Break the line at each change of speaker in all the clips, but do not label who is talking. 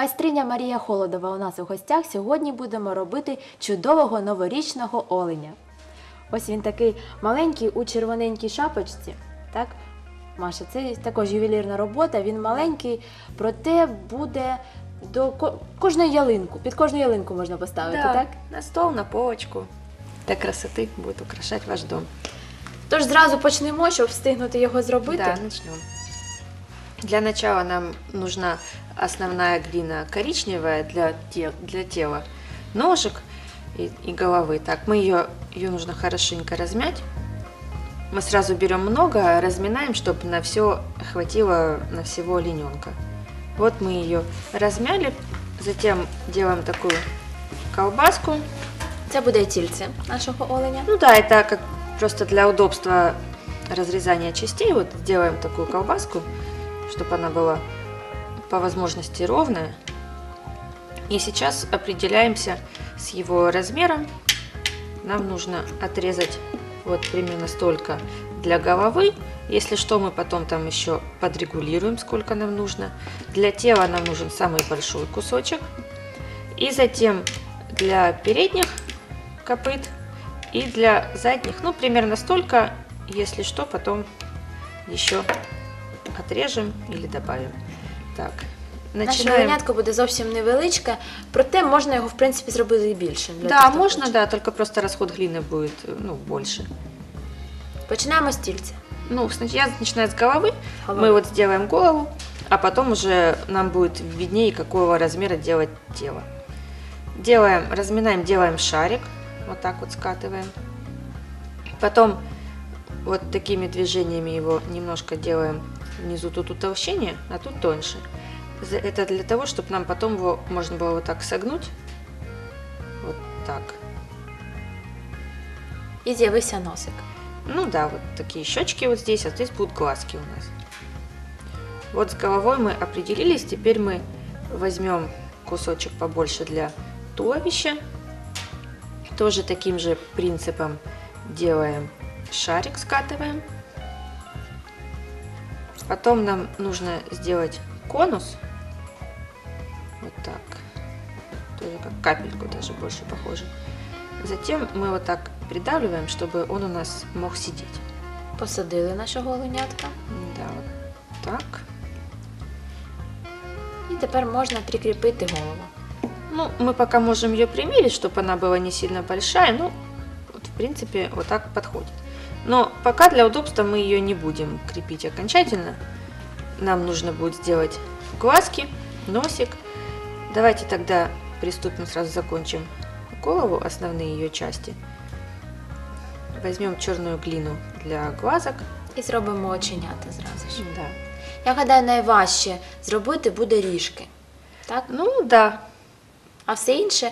Майстриня Марія Холодова у нас у гостях. Сьогодні будемо робити чудового новорічного оленя. Ось він такий маленький у червоненькій шапочці. Так, Маша, це також ювелірна робота. Він маленький, проте буде до ко- кожної ялинку. Під кожну ялинку можна поставити,
Да,
так?
На стол, на полочку. Для красоты будет украшать ваш дом.
Тож зразу почнемо, щоб встигнути його зробити.
Да, начнем. Для начала нам нужна основная глина коричневая для, те- для тела, ножек и, и головы. Так, мы ее, ее нужно хорошенько размять. Мы сразу берем много, разминаем, чтобы на все хватило на всего олененка. Вот мы ее размяли, затем делаем такую колбаску.
Це буде тільце нашого оленя.
Ну да, это как просто для удобства разрезания частей. Вот делаем такую колбаску, чтобы она была по возможности ровная. И сейчас определяемся с его размером. Нам нужно отрезать вот примерно столько для головы. Если что, мы потом там еще подрегулируем, сколько нам нужно. Для тела нам нужен самый большой кусочек. И затем для передних копыт и для задних, ну, примерно столько. Если что, потом еще отрежем или добавим. Так,
Наше
начинаем.
оленятко буде зовсім невеличке, проте можна його в принципі зробити і більшим. для
Да,
тих, хто
можно,
хоче.
да, только просто расход глины будет, ну, больше.
Починаємо з тільця.
Ну, снач- я начинаю с головы.
Голови.
Мы вот сделаем голову, а потом уже нам будет виднее, какого размера делать тело. Делаем, разминаем, делаем шарик, вот так вот скатываем. Потом вот такими движениями его немножко делаем внизу тут утолщение, а тут тоньше. Это для того, чтобы нам потом его можно было вот так согнуть. Вот так.
І з'явився носик.
Ну да, вот такие щечки вот здесь, а здесь будут глазки у нас. Вот с головой мы определились, теперь мы возьмем кусочек побольше для туловища. Тоже таким же принципом делаем шарик, скатываем. Потом нам нужно сделать конус. Вот так. Тоже как капельку даже больше похоже. Затем мы вот так придавливаем, чтобы он у нас мог сидеть.
Посадили нашого оленятка.
Да, вот так.
І тепер можна прикріпити голову.
Ну, мы пока можем ее примерить, чтобы она была не сильно большая. Ну, вот, в принципе, вот так подходит. Но пока для удобства мы ее не будем крепить окончательно. Нам нужно будет сделать глазки, носик. Давайте тогда приступим, сразу закончим голову, основные ее части. Возьмем черную глину для глазок.
І зробимо оченята зразу ж.
Да.
Я гадаю, найважче зробити буде ріжки. Так?
Ну, да,
А все інше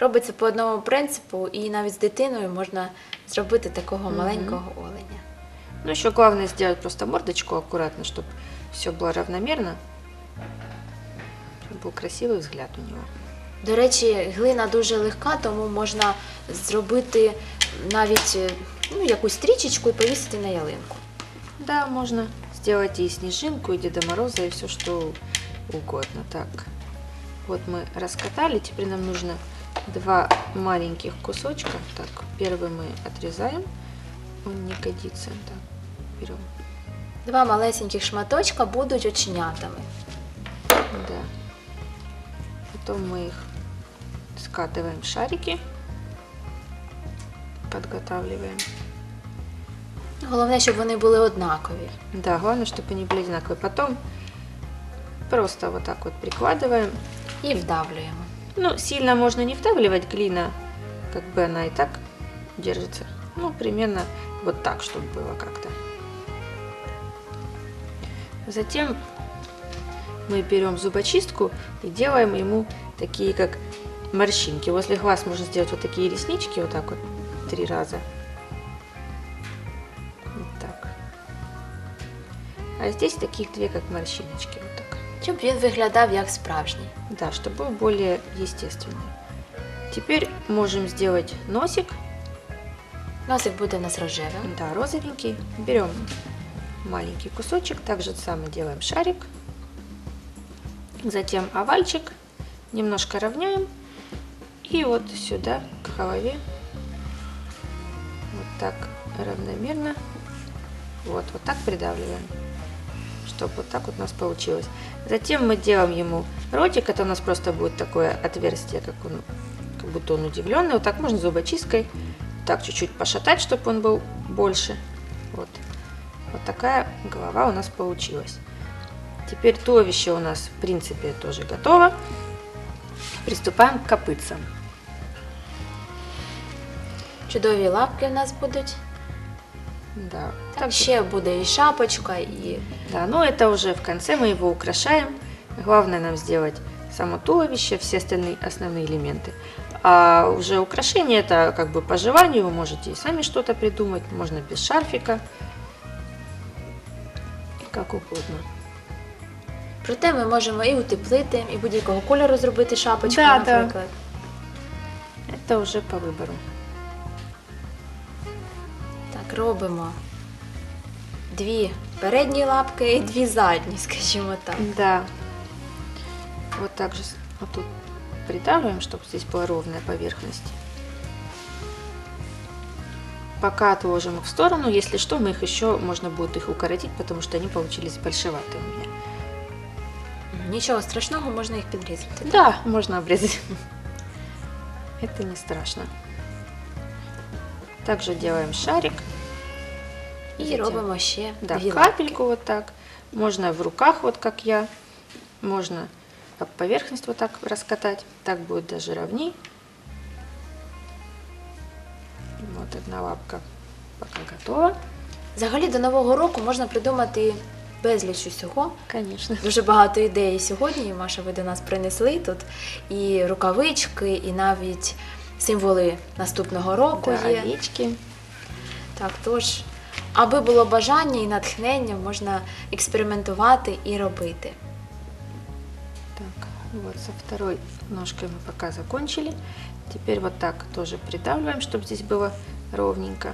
робиться по одному принципу, і навіть з дитиною можна зробити такого
Мгм.
маленького оленя.
Ну, еще главное сделать просто мордочку аккуратно, чтобы все было равномерно. Чтобы был красивый взгляд у него.
До речі, глина дуже легка, тому можна зробити навіть е, ну, якусь стрічечку і повісити на ялинку.
Да, можно сделать и снежинку, и Деда Мороза, и все что угодно. Так, вот мы раскатали. Теперь нам нужно два маленьких кусочка. Так, первый мы отрезаем. Он не годится. Так, берем.
Два малесеньких шматочка будуть оченятами.
Да. Потом мы их скатываем в шарики. Подготавливаем.
Головне, щоб вони були однакові.
Да, главное, чтобы они были одинаковые. Потом просто вот так вот прикладываем.
І вдавлюємо.
Ну, сильно можно не вдавливать, глина, как бы она и так держится. Ну, примерно вот так, чтобы было как-то. Затем мы берем зубочистку и делаем ему такие, как морщинки. Возле глаз можно сделать вот такие реснички, вот так вот, три раза. Вот так. А здесь таких две, как морщиночки.
Щоб він виглядав як справжній.
Да, чтобы был более естественный. Теперь можем сделать носик,
Носик буде у нас рожевим.
да, розовенький. Берем маленький кусочек, так же самое делаем шарик. Затем овальчик немножко равняем и вот сюда к голове вот так равномерно вот вот так придавливаем чтобы вот так вот у нас получилось затем мы делаем ему ротик это у нас просто будет такое отверстие как он как будто он удивленный вот так можно зубочисткой так чуть-чуть пошатать чтобы он был больше вот вот такая голова у нас получилась Теперь туловище у нас, в принципе, тоже готово. Приступаем к копытцам.
Чудові лапки в нас будуть.
Да.
Так,
так,
ще буде і шапочка, і
да, но это уже в конце мы его украшаем. Главное нам сделать само туловище, все остальные основные элементы. А уже украшение это как бы по желанию, вы можете и сами что-то придумать, можно без шарфика, как угодно.
проте ми можемо і утеплити, і будь-якого кольору зробити шапочку,
Да, да.
наприклад.
Это уже по выбору.
Так, робимо дві передні лапки і дві задні, скажімо так.
Да. Вот так же с- вот тут придавливаем, чтобы здесь была ровная поверхность. Пока отложим их в сторону. Если что, мы их еще, можно будет их укоротить, потому что они получились большеватые у меня.
Нічого страшного, можна їх підрізати.
Да, можно обрезать. Это не страшно. Также делаем шарик.
І робимо ще
Да,
дві
капельку вот так. Можно в руках, вот как я. Можно об поверхность вот так раскатать. Так будет даже ровней. Вот одна лапка пока готова.
Взагалі до Нового року можна придумати безліч усього.
Конечно.
Дуже багато ідей сьогодні, Маша, ви до нас принесли тут. І рукавички, і навіть символи наступного року
Да,
є.
овечки.
Так, тож, аби було бажання і натхнення, можна експериментувати і робити.
Так, вот со второй ножкой мы пока закончили. Теперь вот так тоже придавливаем, чтобы здесь было ровненько.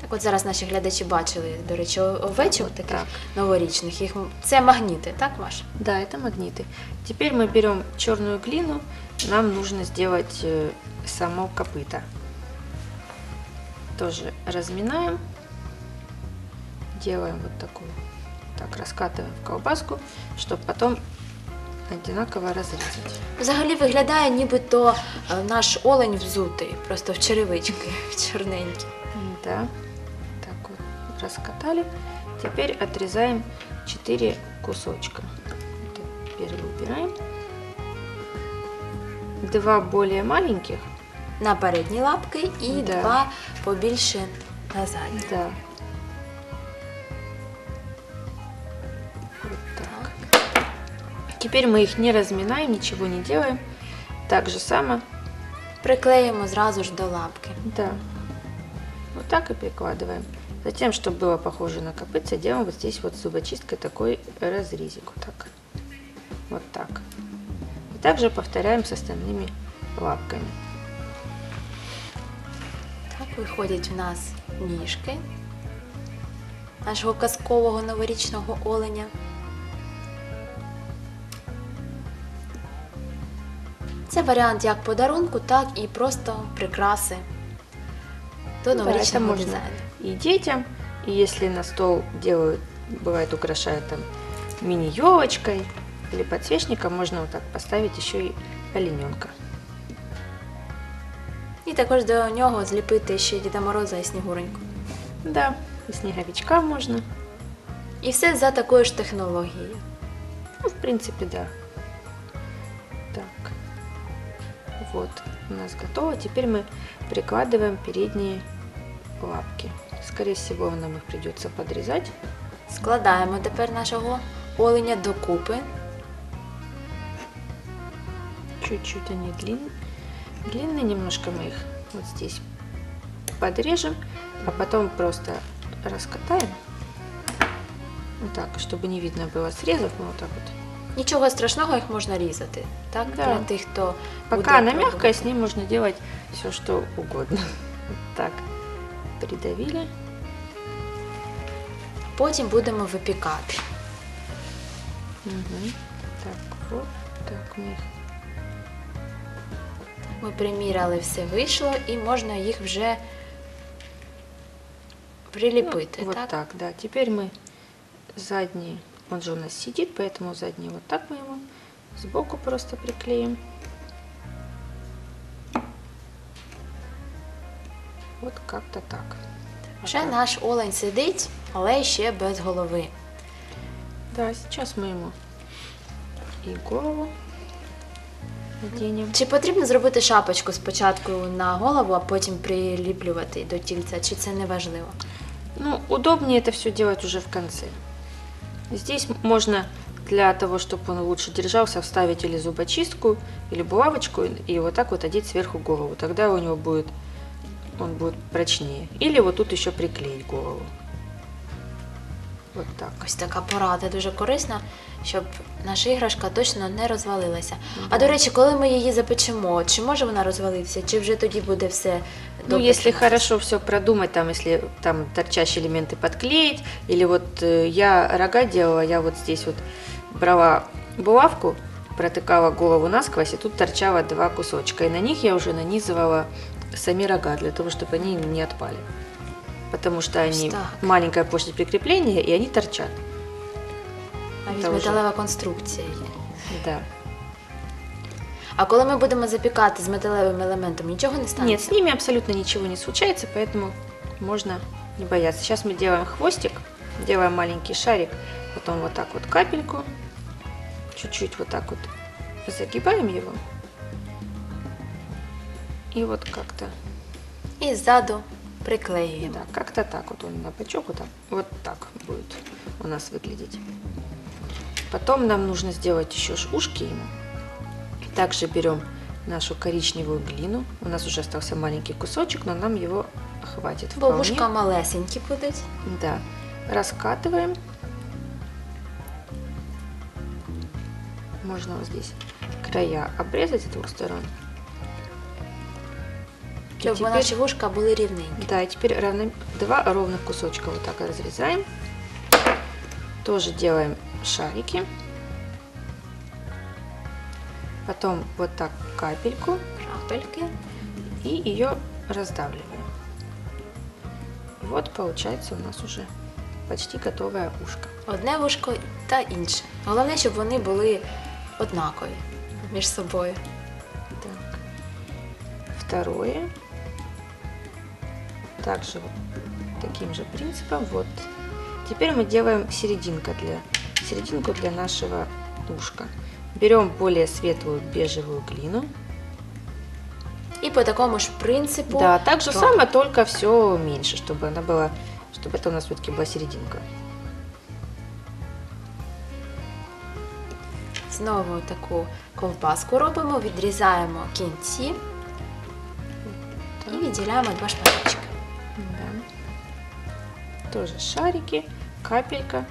Так от зараз наші глядачі бачили, до речі, овечок
От
таких
так.
новорічних. Їх м- це магніти, так, Маша?
Да, это магниты. Теперь мы берем черную глину. Нам нужно сделать э, само копыто. Тоже разминаем. Делаем вот такую. Так, раскатываем в колбаску, чтобы потом одинаково разрезать.
Взагалі виглядає, нібито е, наш олень взутий, просто в черевички, в чорненькі.
Да. Так вот, раскатали. Теперь отрезаем 4 кусочка. Это первый убираем. Два более маленьких.
На передні лапки і
Да.
два побільше на задні.
Да. Теперь мы их не разминаем, ничего не делаем. Так же само.
Приклеїмо зразу ж до лапки.
Да. Вот так и прикладываем. Затем, чтобы было похоже на копытце, делаем вот здесь вот зубочисткой такой разрезик. Вот так. Вот так. И также повторяем с остальными лапками.
Так виходять у нас ніжки нашого казкового новорічного оленя. Це варіант як подарунку, так і просто прикраси до
Да,
новорічного
можно
дизайну.
и детям, и если на стол делают, бывает украшают там мини-елочкой или подсвечником, можно вот так поставить еще и олененка.
І також до нього зліпити ще Діда Мороза і Снігуреньку.
Да, и снеговичка можно.
І все за такою ж технологією.
Ну, в принципе, да. Так. Вот, у нас готово. Теперь мы прикладываем передние лапки. Скорее всего, нам их придется подрезать.
Складаємо тепер нашого оленя докупи.
Чуть-чуть они длинные. Длинные немножко мы их вот здесь подрежем, а потом просто раскатаем. Вот так, чтобы не видно было срезов, мы вот так вот.
Нічого страшного, їх можна різати. Так,
Да.
для тих, хто
Пока она мягкая, с ней можно делать все, что угодно. Так. Придавили.
Потім будемо випікати.
Мгм. Так, вот так мы их
Ми приміряли, все вийшло і можна їх вже приліпити,
Ну, вот
так?
так? да. Теперь мы задний, он же у нас сидит, поэтому задний вот так мы его сбоку просто приклеим. Вот как-то так.
Вже наш олень сидить, але ще без голови.
Да, сейчас мы ему и голову оденем.
Чи потрібно зробити шапочку спочатку на голову, а потім приліплювати до тільця, чи це не важливо?
Ну, удобнее это все делать уже в конце. Здесь можно для того, чтобы он лучше держался, вставить или зубочистку, или булавочку, и вот так вот одеть сверху голову. Тогда у него будет, он будет прочнее. Или вот тут еще приклеить голову. Вот так.
Ось така порада дуже корисна, щоб наша іграшка точно не розвалилася. А
Да.
до речі, коли ми її запечемо, чи може вона розвалитися, чи вже тоді буде все
Ну,
добре
если
триматися?
хорошо все продумать, там, если там торчащие элементы подклеить, или вот э, я рога делала, я вот здесь вот брала булавку, протыкала голову насквозь, и тут торчало два кусочка, и на них я уже нанизывала сами рога, для того, чтобы они не отпали. Потому что они
так.
маленькая площадь прикрепления, и они торчат.
Навіть
Це вже-
металева конструкція є.
Да.
А коли ми будемо запікати з металевим елементом, нічого не станеться?
Нет, с ними абсолютно ничего не случается, поэтому можно не бояться. Сейчас мы делаем хвостик, делаем маленький шарик, потом вот так вот капельку, чуть-чуть вот так вот загибаем его. И вот как-то,
І ззаду приклеюємо.
да, как-то так вот он на бочок, вот так, вот так будет у нас выглядеть. Потом нам нужно сделать еще ушки ему. Также берем нашу коричневую глину. У нас уже остался маленький кусочек, но нам его хватит вполне.
вушка малесенькі будуть.
Да. Раскатываем. Можно вот здесь края обрезать с двух сторон.
Щоб
теперь-
наші вушка були рівненькі.
да, и теперь равно, два ровных кусочка вот так разрезаем. Тоже делаем шарики. Потом вот так капельку
Крапельки.
и ее раздавливаем. Вот получается у нас уже почти готовое ушко.
Одне вушко та інше. Головне, щоб вони були однакові між собою.
Так. Второе. Также вот таким же принципом. Вот. Теперь мы делаем серединка для, серединку для нашего ушка. Берем более светлую бежевую глину.
І по такому ж принципу.
Да, так же
робимо.
самое, только все меньше, чтобы она была, чтобы это у нас все-таки была серединка.
Знову таку ковбаску робимо, відрізаємо кінці і
Так.
відділяємо два шматочки.
Тоже шарики, капелька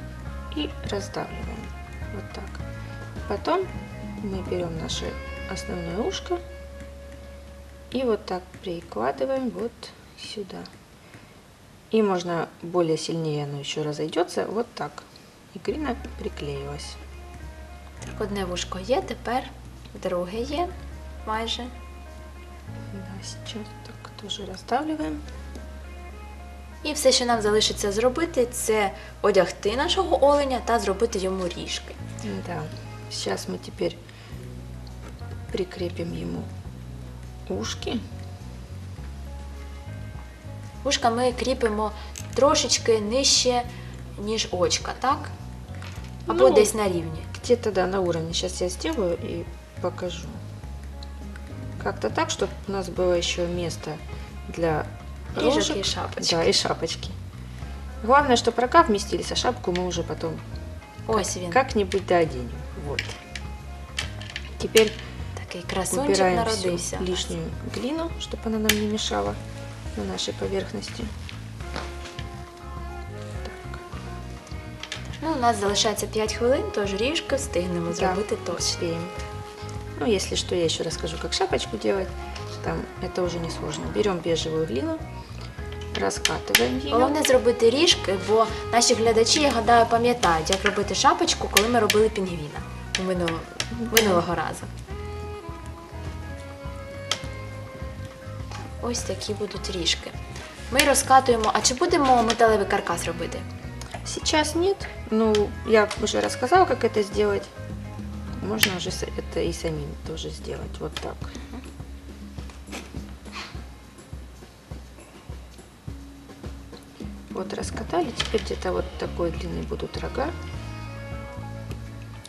и раздавливаем. Вот так. Потом мы берем наше основное ушко и вот так прикладываем вот сюда. И можно более сильнее оно еще разойдется. Вот так. И глина приклеилась.
Так, одне вушко є, тепер друге є майже.
Да, сейчас так тоже раздавливаем.
І все, що нам залишиться зробити, це одягти нашого оленя та зробити йому ріжки.
Да. Сейчас мы теперь прикрепим ему ушки.
Вушка ми кріпимо трошечки нижче, ніж очка, так? Або
Ну,
десь на рівні.
Где-то, да, на уровне. Сейчас я сделаю и покажу. Как-то так, чтобы у нас было еще место для
Ріжок
рожек.
і шапочки.
Да, и шапочки. Главное, чтобы рога вместились, а шапку мы уже потом
Ось він.
как-нибудь дооденем. Вот. Теперь
Такий красунчик
убираем
народився.
всю лишнюю глину, чтобы она нам не мешала на нашей поверхности. Так.
Ну, у нас залишається 5 хвилин, тож ріжки встигнемо зробити
Да,
точно.
успеем. Ну, если что, я еще расскажу, как шапочку делать. Там это уже не сложно. Берем бежевую глину, раскатываем ее.
Головне зробити ріжки, бо наші глядачі, я гадаю, пам'ятають, як робити шапочку, коли ми робили пінгвіна у минулого, минулого разу. ось такі будуть ріжки. Ми розкатуємо, а чи будемо металевий каркас робити?
Сейчас нет. Ну, я уже рассказала, как это сделать. Можно уже с- это и самим тоже сделать. Вот так. Вот раскатали. Теперь где-то вот такой длины будут рога.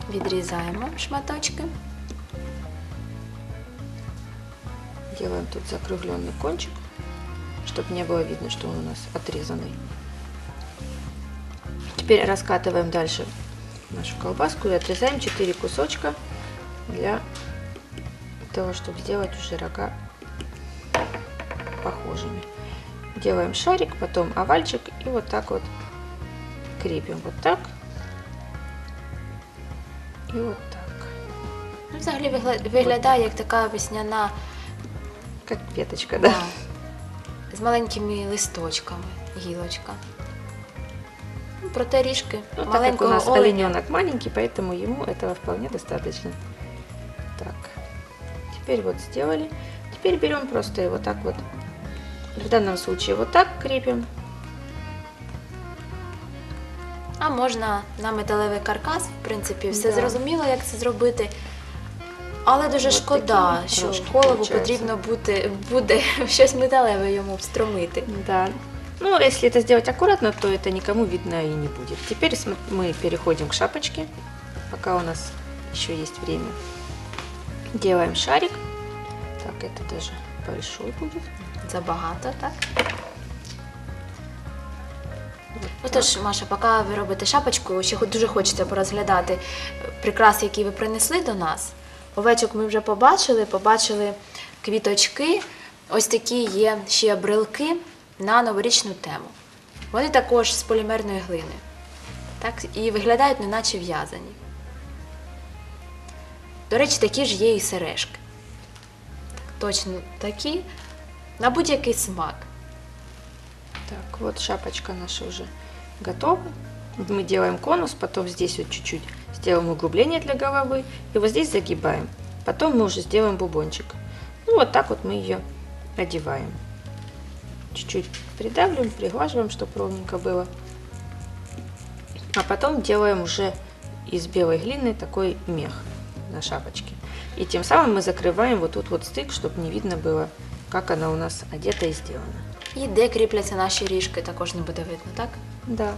Відрізаємо шматочки.
Делаем тут закругленный кончик, чтобы не было видно, что он у нас отрезанный. Теперь раскатываем дальше нашу колбаску и отрезаем 4 кусочка для того, чтобы сделать уже рога похожими. Делаем шарик, потом овальчик и вот так вот крепим. Вот так и вот так.
Ну, взагалі вигля- виглядає як така весняна
Как веточка, да?
да, з маленькими листочками, гілочка. Ну, Проте ріжки
Ну, так как у
маленького
нас
оленя.
олененок маленький, поэтому ему этого вполне достаточно. Так, теперь вот сделали. Теперь берем просто его так вот, в данном случае вот так крепим.
А можна на металевий каркас, в принципі, все
Да.
зрозуміло, як це зробити. Але дуже
От
шкода,
такі
що
трошки
голову
получається.
потрібно бути, буде щось металеве йому встромити.
Да. Ну, если это сделать аккуратно, то это никому видно и не будет. Теперь см- мы переходим к шапочке, пока у нас еще есть время. Делаем шарик. Так, это даже большой будет.
Забагато, так?
Вот
Отож, Маша, поки ви робите шапочку, ще дуже хочеться порозглядати е, прикраси, які ви принесли до нас. Овечок ми вже побачили, побачили квіточки. Ось такі є ще брелки на новорічну тему. Вони також з полімерної глини. Так, і виглядають неначе в'язані. До речі, такі ж є і сережки. Точно такі, на будь-який смак.
Так, вот шапочка наша уже готова. Мы делаем конус, потом здесь вот чуть-чуть сделаем углубление для головы. И вот здесь загибаем. Потом мы уже сделаем бубончик. Ну, вот так вот мы ее одеваем. Чуть-чуть придавливаем, приглаживаем, чтобы ровненько было. А потом делаем уже из белой глины такой мех на шапочке. И тем самым мы закрываем вот тут вот стык, чтобы не видно было, как она у нас одета и сделана.
І де кріпляться наші ріжки, також не буде видно, так?
Да.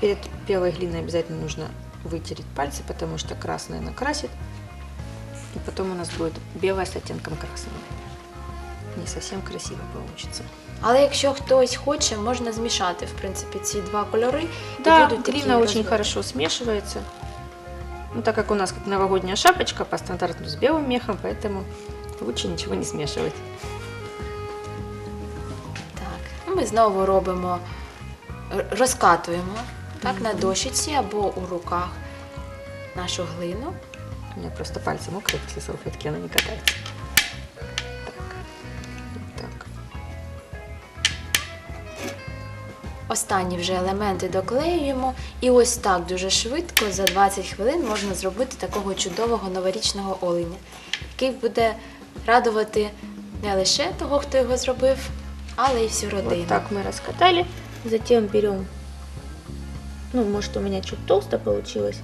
Перед белой глиной обязательно нужно вытереть пальцы, потому что красная накрасит. И потом у нас будет белая с оттенком красного. Не совсем красиво получится.
Але якщо хтось хоче, можна змішати в принципі ці два кольори. і
Да,
будуть такі
глина очень
розвитки.
хорошо смешивается. Ну, так как у нас как новогодняя шапочка по стандарту с белым мехом, поэтому лучше ничего не смешивать.
Так, ну, ми знову робимо, р- розкатуємо так, на дощиці або у руках нашу глину.
У меня просто пальцы мокрые после салфетки, она не катается.
Останні вже елементи доклеюємо. І ось так дуже швидко, за 20 хвилин, можна зробити такого чудового новорічного оленя, який буде радувати не лише того, хто його зробив, але й всю родину.
Вот так мы раскатали. Затем берем, ну, может, у меня чуть толсто получилось.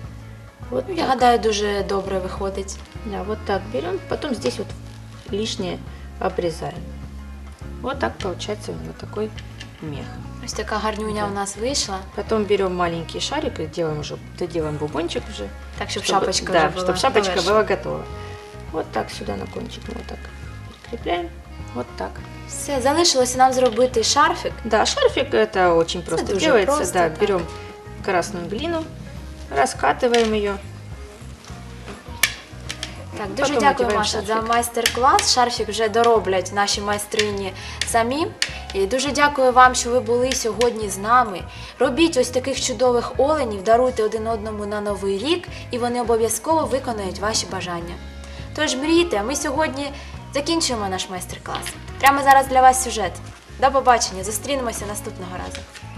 Вот
Ну, я
так.
гадаю, дуже добре виходить.
Да, вот так берем. Потом здесь вот лишнее обрезаем. Вот так получается у него такой мех.
Ось така гарнюня у нас вийшла.
Потом берем маленький шарик и делаем уже, доделаем бубончик уже.
Так,
чтобы-
шапочка
да,
вже була.
чтобы шапочка
довершена.
была готова. Вот так сюда на кончик вот так прикрепляем. Вот так.
Все, залишилося нам зробити шарфик.
Да, шарфик это очень просто
дуже
делается.
просто,
да,
так.
берем красную глину, раскатываем ее.
Так, дуже
Потім
дякую, Маша, за майстер-клас. Шарфік вже дороблять наші майстрині самі. І дуже дякую вам, що ви були сьогодні з нами. Робіть ось таких чудових оленів, даруйте один одному на новий рік, і вони обов'язково виконають ваші бажання. Тож мрійте, а ми сьогодні закінчуємо наш майстер-клас. Прямо зараз для вас сюжет. До побачення, зустрінемося наступного разу.